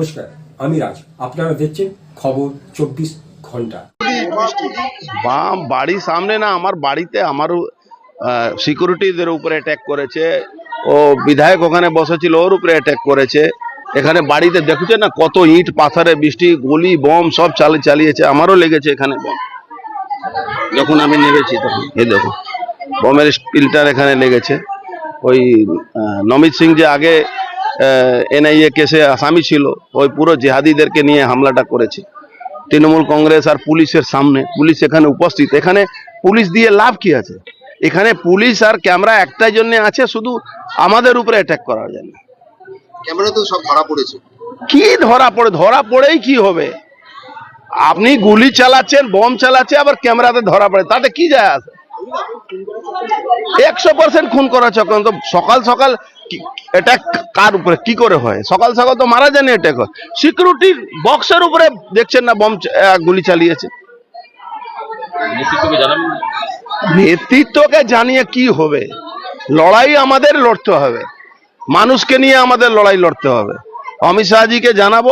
নমস্কার, আমি রাজ। আপনারা দেখছেন খবর চব্বিশ ঘণ্টা। বাম বাড়ির সামনে না, আমার বাড়িতে আমারও সিকিউরিটিদের উপরে অ্যাটাক করেছে। ও বিধায়ক ওখানে বসেছিল, ওর উপরে অ্যাটাক করেছে। এখানে বাড়িতে দেখছে না, কত ইট, পাথরে বৃষ্টি, গুলি, বম, সব চালে চালিয়েছে। আমারও লেগেছে এখানে বম। যখন আমি নেমেছি তখন, এই দেখো বমের স্পিলটার এখানে লেগেছে। ওই নমিত সিং যে আগে এনআইএ কেসে আসামি ছিল। ওই পুরো জেহাদিদেরকে নিয়ে হামলাটা করেছে। তৃণমূল কংগ্রেস আর পুলিশের সামনে। পুলিশ এখানে উপস্থিত। এখানে পুলিশ দিয়ে লাভ কি আছে? এখানে পুলিশ আর ক্যামেরা একটাই জন্য আছে শুধু আমাদের উপরে অ্যাটাক করার জন্য ক্যামেরা তো সব ধরা পড়েছে। কি ধরা পড়ে? ধরা পড়েই কি হবে? আপনি গুলি চালাচ্ছেন বম চালাচ্ছে আবার ক্যামেরাতে ধরা পড়ে। তাতে কি যায় আসে একশো পার্সেন্ট খুন করা চক্রান্ত। সকাল সকাল কি- এটা কার উপরে কি করে হয়? সকাল সকাল তো মারা জানি অ্যাটাক হয় সিকিউরিটির বক্সের উপরে দেখছেন না বম গুলি চালিয়েছে? নেতৃত্বকে জানিয়ে কি হবে? লড়াই আমাদের লড়তে হবে। মানুষকে নিয়ে আমাদের লড়াই লড়তে হবে। অমিত শাহজিকে জানাব।